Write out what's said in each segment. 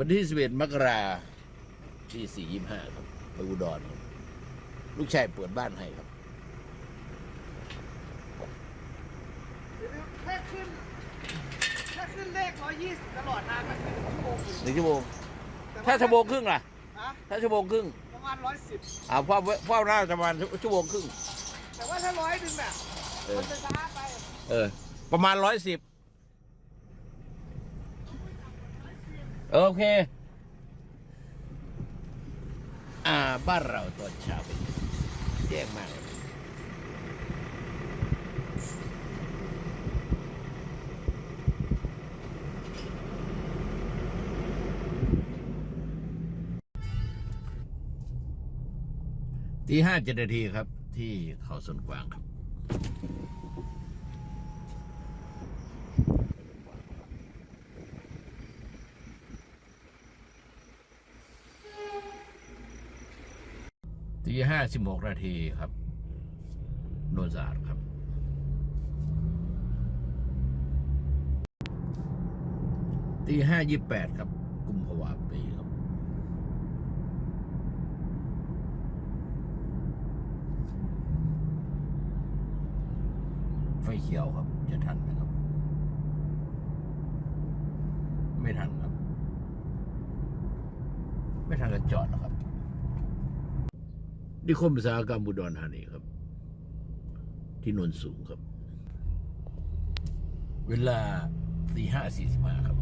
วันที่สิบเอ็ดมกราที่สี่ยี่ห้าครับไปอุดรครับลูกชายเปิดบ้านให้ครับแค่ขึ้นแค่ขึ้นเลขร้อยยี่สิบตลอดทางมันคือชั่วโมงอยู่หนึ่งชั่วโมงแต่ถ้าชั่วโมงครึ่งล่ะฮะถ้าชั่วโมงครึ่งประมาณร้อยสิบอ่าพ่อพ่อหน้าจะประมาณชั่วโมงครึ่งแต่ว่าถ้าร้อยหนึ่งน่ะเออมันจะช้าไป เออ ประมาณร้อยสิบ โอเค อ่า บ้านเราตอนเช้าเป็นแย่งมากเลยตีห้าเจ็ดนาทีครับ ที่เขาสนกวางครับ ห้าสิบหกนาทีครับ โนนสะอาดครับ ตีห้ายี่แปดครับ กุมภาวะปีครับ ไฟเขียวครับ จะทันไหมครับ ไม่ทันครับ ไม่ทันก็จอดนะครับ นิคมอุตสาหกรรมบุดรธานีครับ ที่นนสูงครับ เวลาสี่ห้าสี่สิบห้าครับ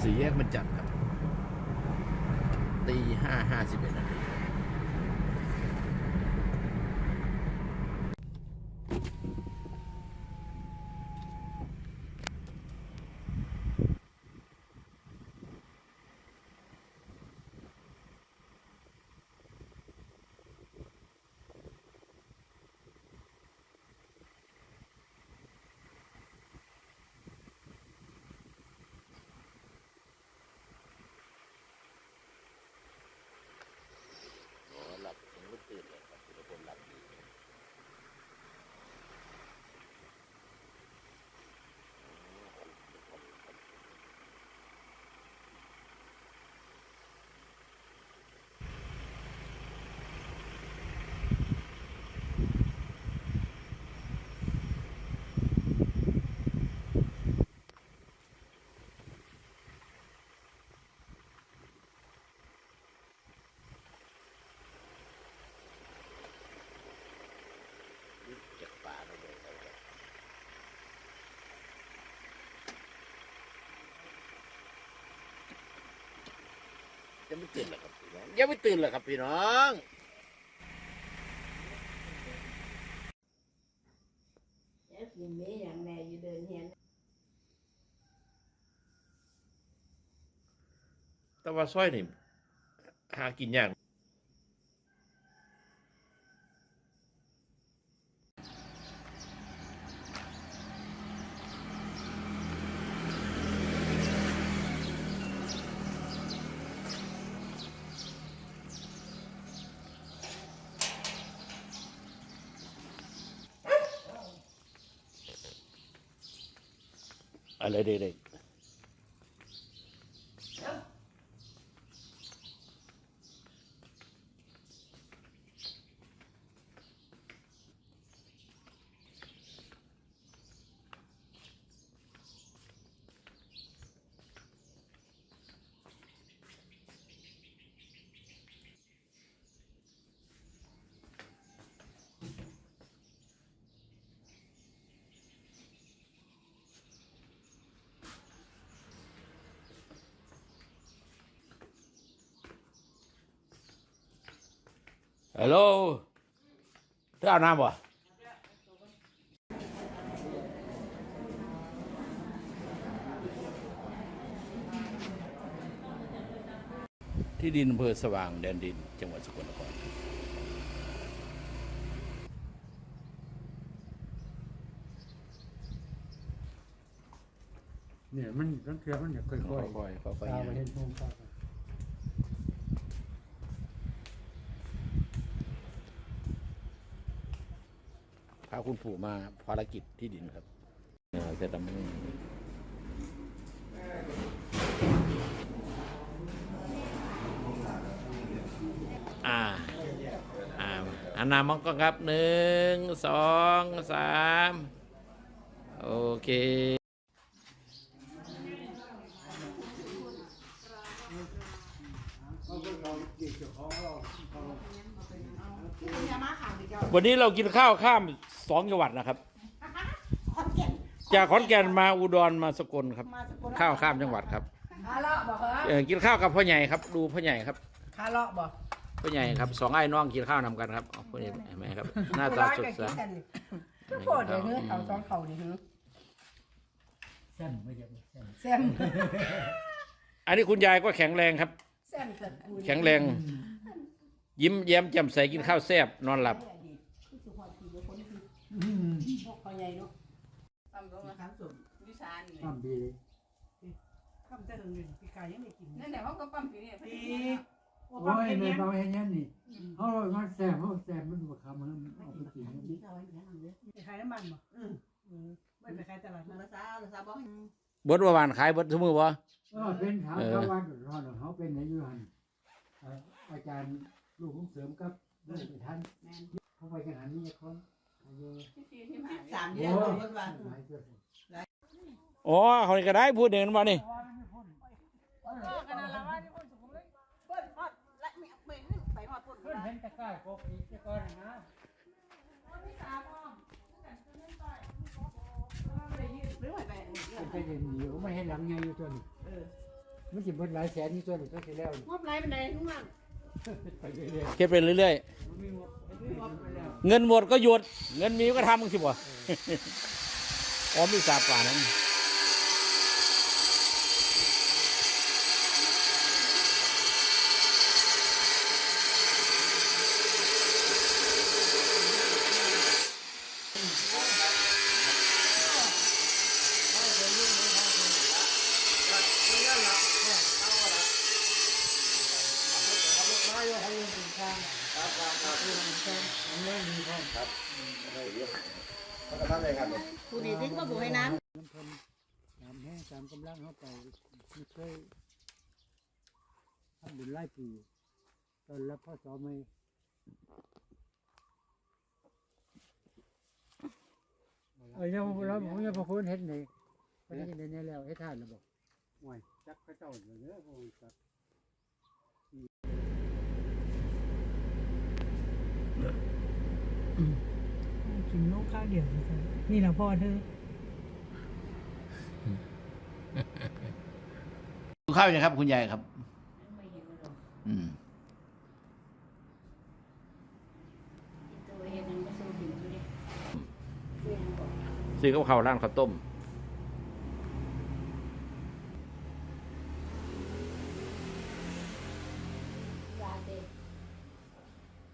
สี่แยกมันจัดครับตีห้าห้าสิบเอ็ดนาทีครับโอ้หลับยังไม่ตื่นเลยครับทุกคนหลับดีจากป่าไม่เลยครับยัง ไม่ตื่นเหรอครับพี่น้องยังไม่ตื่นเหรอครับพี่น้องเอ๊ะกินมีอย่างแน่อยู่เดินเห็นแต่ว่าซอยนี่หากินยาก อะไรเด็ก ฮัลโหลเธออาบน้ำบ่ที่ดินอำเภอสว่างแดนดิน จังหวัดสกลนคร เนี่ยมันต้องเทือมันจะค่อยค่อยๆค่อยๆตาไปเห็นพุ่งเข้าไป พาคุณปู่มาภารกิจที่ดินครับเราจะทำให้วอ่านนามองก็ครับหนึ่งสองสามโอเคอย่ามาค่ะ วันนี้เรากินข้าวข้ามสองจังหวัดนะครับจากขอนแก่นมาอุดรมาสกลครับข้าวข้ามจังหวัดครับคาเลาะบอกเหรอเออกินข้าวกับพ่อใหญ่ครับ ดูพ่อใหญ่ครับคาเลาะบอกพ่อใหญ่ครับสองไอ้น้องกินข้าวนำกันครับอ๋อพ่อใหญ่เห็นไหมครับ หน้าตาสดใสก็โปรดเลยเนื้อเอาสองเข่านี่หือแซมไม่ใช่แซมแซมอันนี้คุณยายก็แข็งแรงครับ แซมตระกูลแข็งแรง ยิ้มแย้มแจ่มใสกินข้าวแซ่บนอนหลับ พ่อใหญ่เนาะตำลงนะครับสุดวิสานนี่ทำดีเลยข้ามแต่ถึงหนึ่งปีกายยังไม่กินนั่นแหละเขาก็ปั๊มปีนี้พอปีโอ้โอ้ปั๊มยเอ็นในเบางแห่งนั้นนี่เขาเลยมาแซมเขาแซมมันบวคำมันเอาไปกินกันนี่ไปขายน้ำมันบ่อืมไม่ไปขายตลาดนัดภาษาภาษาบอกเบิดว่าวานขายเบิดทุกมือวะเออเป็นถามเขาวันรอนเขาเป็นในยุหันเอ่ออาจารย์ลูกของเสริมกับลูกไปท่น เขาไปกันหันนี่คนอา สามโอ้เดือนคนว่าอ๋อเขานี่ก็ได้พูดเดินมานี่เพื่อนเห็นตะกร้าก็อีกตะกร้านะหรือว่าไปเห็นอยู่ไม่เห็นหลังไงอยู่ตัวนี้มันจะเบิดหลายแสนนี่ตัวนี้ตัวที่แล้วงบไรเป็นไรทุกวันเรื่อยเก็บไปเรื่อยๆ เงินหมดก็หยุด เงินมีก็ทำมึงสิบ่อ๋อมีสาป่านั้น ผู้ดีทิ้งก็บุให้น้ำน้ำพันตามแห้งตามกำลังเข้าไปไม่เคยทำบุญไล่ปีตอนรับพ่อสอไม่เออยังเราผมยังพอคนเห็นในพอดีในนี้แล้วให้ทานแล้วบอกห่วยจักพระเจ้าเลยเนอะพระองค์จัก กินนก ข้าวเดียวนี่แหละพ่อเธอดูข้าวยังครับ คุณยายครับำไม่เห็นหรอกอืมตัวเห็นมันก็สู้ถึงอยู่ดิซื้อกับข้าวร้านข้าวต้มยาเด็ก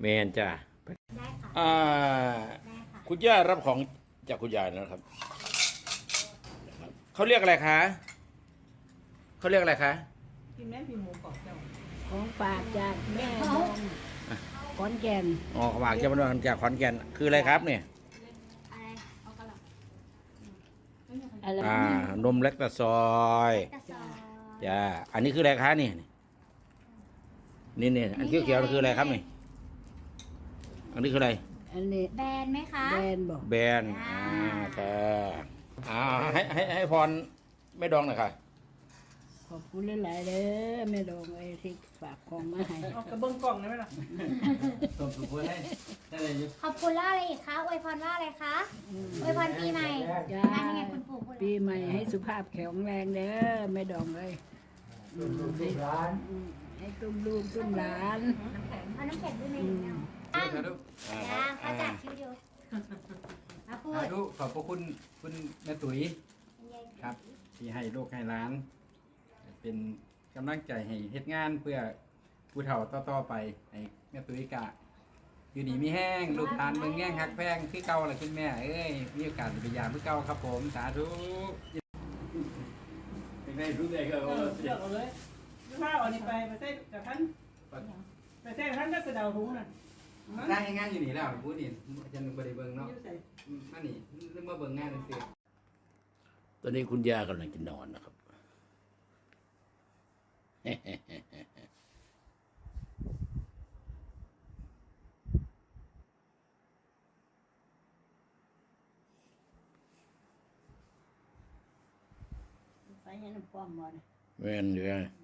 แมนจ้าได้ค่ะอ่าได้ ค่ะคุณย่ารับของจากคุณยายนะครับเขาเรียกอะไรคะเขาเรียกอะไรคะกินแม่พี่หมูกรอบเจ้าของฝากจากแม่ดองขอนแก่นอ๋อฝากจะมาจากจากขอนแก่นคืออะไรครับเนี่ยอะไรเอากระหล่อะไรอ่านมเล็กตะซอยำกระสอบจ้าอันนี้คืออะไรคะนี่นี่นี่อันเขียวๆคืออะไรครับนี่อันนี้คืออะไร อันนี้แบรนด์ไหมคะแบรนด์บอกแบนอ่าค่ะอ่าให้ให้ให้พรไม่ดองหน่อยค่ะ ขอบคุณหลายๆเด้อแม่ดองไอ้ที่ฝากของมาให้เอากระเบื้องกล่องได้ไหมล่ะต้มสุกเพื่อให้ได้เลยยุขอบคุณว่าอะไรอีกคะอวยพรว่าอะไรคะอวยพรปีใหม่จ้าอันนี้ไงคุณปู่พูดปีใหม่ให้สุภาพแข็งแรงเด้อแม่ดองเลยอืมลูกร้านอืมให้ตุ้มลูกตุ้มหลาน เอาน้ำแข็งด้วยไหมเนี่ย ตั้งนะเขาจัดคิวเดียวมาพูดสาธุขอบพระคุณคุณแม่ตุ๋ย ครับ ที่ให้ลูกให้หล้าน เป็นกำลังใจให้เฮ็ดงานเพื่อผู้เฒ่าต่อๆไปให้แม่ตุ๋ยกะ อยู่ดีมีแห้งลูกตาลเมืองแง่งฮักแพงคือเก่าล่ะคุณแม่เอ้ยมีโอกาสไปยามคือเก่าครับผมสาธุเป็นไงรู้ใจก็เออเลือกเอาเลยข้าวอันนี้ไปไปใส่กับท่านไปใส่กับท่านก็กระเดาถุงน่ะ ได้ให้งานอยู่นี่แล้วพูดนี่อาจารย์บริเบิงเนาะมานนี่นึกว่าเบิงงานนั่นสิตอนนี้คุณย่ากำลังจะนอนนะครับ ใส่ยันความบ่เนี่ยแม่เลยู่